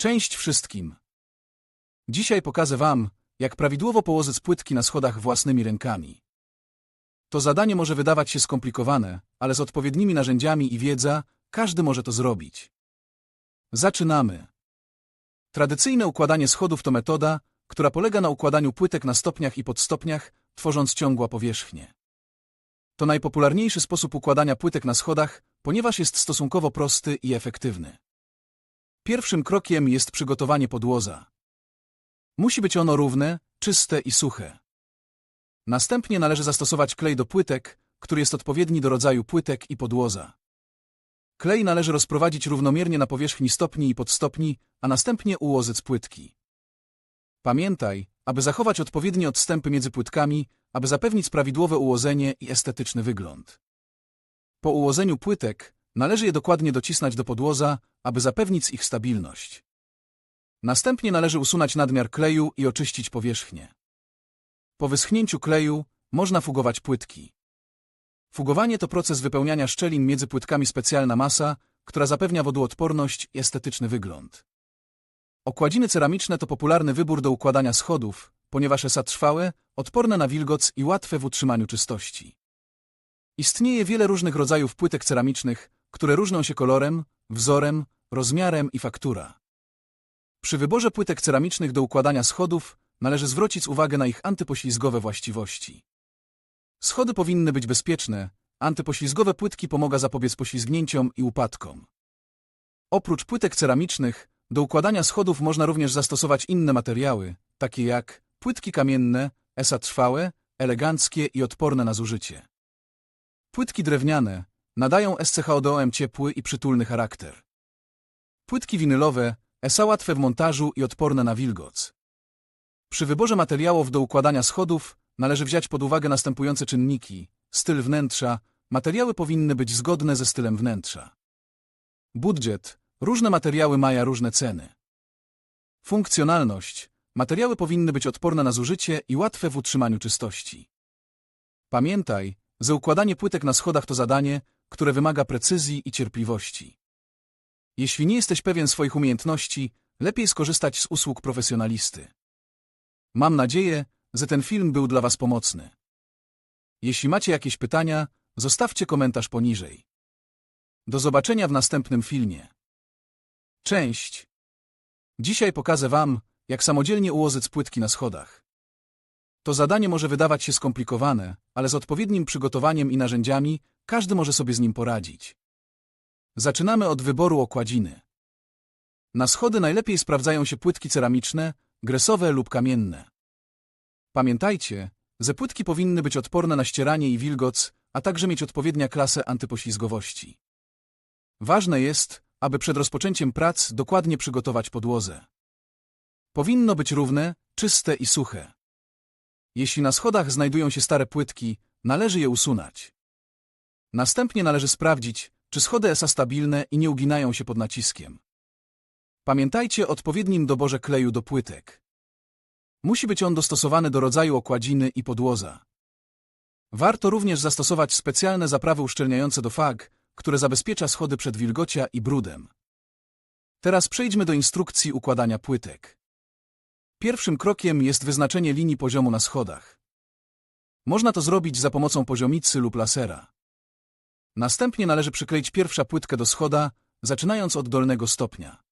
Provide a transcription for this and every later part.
Cześć wszystkim! Dzisiaj pokażę Wam, jak prawidłowo położyć płytki na schodach własnymi rękami. To zadanie może wydawać się skomplikowane, ale z odpowiednimi narzędziami i wiedza każdy może to zrobić. Zaczynamy. Tradycyjne układanie schodów to metoda, która polega na układaniu płytek na stopniach i podstopniach, tworząc ciągła powierzchnię. To najpopularniejszy sposób układania płytek na schodach, ponieważ jest stosunkowo prosty i efektywny. Pierwszym krokiem jest przygotowanie podłoza. Musi być ono równe, czyste i suche. Następnie należy zastosować klej do płytek, który jest odpowiedni do rodzaju płytek i podłoza. Klej należy rozprowadzić równomiernie na powierzchni stopni i podstopni, a następnie ułożyć płytki. Pamiętaj, aby zachować odpowiednie odstępy między płytkami, aby zapewnić prawidłowe ułożenie i estetyczny wygląd. Po ułożeniu płytek należy je dokładnie docisnąć do podłoza, aby zapewnić ich stabilność. Następnie należy usunąć nadmiar kleju i oczyścić powierzchnię. Po wyschnięciu kleju można fugować płytki. Fugowanie to proces wypełniania szczelin między płytkami specjalna masa, która zapewnia wodoodporność i estetyczny wygląd. Okładziny ceramiczne to popularny wybór do układania schodów, ponieważ są trwałe, odporne na wilgoc i łatwe w utrzymaniu czystości. Istnieje wiele różnych rodzajów płytek ceramicznych, które różnią się kolorem, wzorem, rozmiarem i faktura. Przy wyborze płytek ceramicznych do układania schodów należy zwrócić uwagę na ich antypoślizgowe właściwości. Schody powinny być bezpieczne, antypoślizgowe płytki pomaga zapobiec poślizgnięciom i upadkom. Oprócz płytek ceramicznych, do układania schodów można również zastosować inne materiały, takie jak płytki kamienne, esa trwałe, eleganckie i odporne na zużycie. Płytki drewniane nadają SCHODOM ciepły i przytulny charakter. Płytki winylowe esa łatwe w montażu i odporne na wilgoc. Przy wyborze materiałów do układania schodów należy wziąć pod uwagę następujące czynniki. Styl wnętrza. Materiały powinny być zgodne ze stylem wnętrza. Budżet. Różne materiały mają różne ceny. Funkcjonalność. Materiały powinny być odporne na zużycie i łatwe w utrzymaniu czystości. Pamiętaj, że układanie płytek na schodach to zadanie, które wymaga precyzji i cierpliwości. Jeśli nie jesteś pewien swoich umiejętności, lepiej skorzystać z usług profesjonalisty. Mam nadzieję, że ten film był dla Was pomocny. Jeśli macie jakieś pytania, zostawcie komentarz poniżej. Do zobaczenia w następnym filmie. Cześć! Dzisiaj pokażę Wam, jak samodzielnie ułożyć płytki na schodach. To zadanie może wydawać się skomplikowane, ale z odpowiednim przygotowaniem i narzędziami każdy może sobie z nim poradzić. Zaczynamy od wyboru okładziny. Na schody najlepiej sprawdzają się płytki ceramiczne, gresowe lub kamienne. Pamiętajcie, że płytki powinny być odporne na ścieranie i wilgoc, a także mieć odpowiednia klasę antypoślizgowości. Ważne jest, aby przed rozpoczęciem prac dokładnie przygotować podłozę. Powinno być równe, czyste i suche. Jeśli na schodach znajdują się stare płytki, należy je usunąć. Następnie należy sprawdzić, czy schody są stabilne i nie uginają się pod naciskiem. Pamiętajcie o odpowiednim doborze kleju do płytek. Musi być on dostosowany do rodzaju okładziny i podłoza. Warto również zastosować specjalne zaprawy uszczelniające do fag, które zabezpiecza schody przed wilgocia i brudem. Teraz przejdźmy do instrukcji układania płytek. Pierwszym krokiem jest wyznaczenie linii poziomu na schodach. Można to zrobić za pomocą poziomicy lub lasera. Następnie należy przykleić pierwsza płytkę do schoda, zaczynając od dolnego stopnia.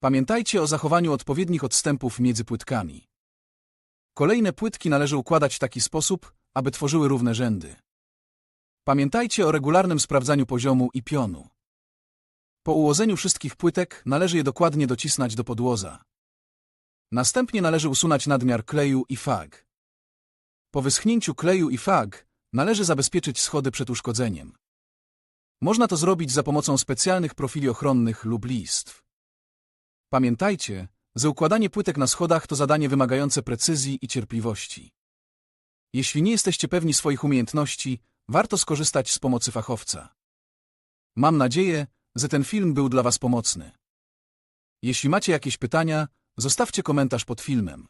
Pamiętajcie o zachowaniu odpowiednich odstępów między płytkami. Kolejne płytki należy układać w taki sposób, aby tworzyły równe rzędy. Pamiętajcie o regularnym sprawdzaniu poziomu i pionu. Po ułożeniu wszystkich płytek należy je dokładnie docisnąć do podłoza. Następnie należy usunąć nadmiar kleju i fag. Po wyschnięciu kleju i fag należy zabezpieczyć schody przed uszkodzeniem. Można to zrobić za pomocą specjalnych profili ochronnych lub listw. Pamiętajcie, że układanie płytek na schodach to zadanie wymagające precyzji i cierpliwości. Jeśli nie jesteście pewni swoich umiejętności, warto skorzystać z pomocy fachowca. Mam nadzieję, że ten film był dla Was pomocny. Jeśli macie jakieś pytania, zostawcie komentarz pod filmem.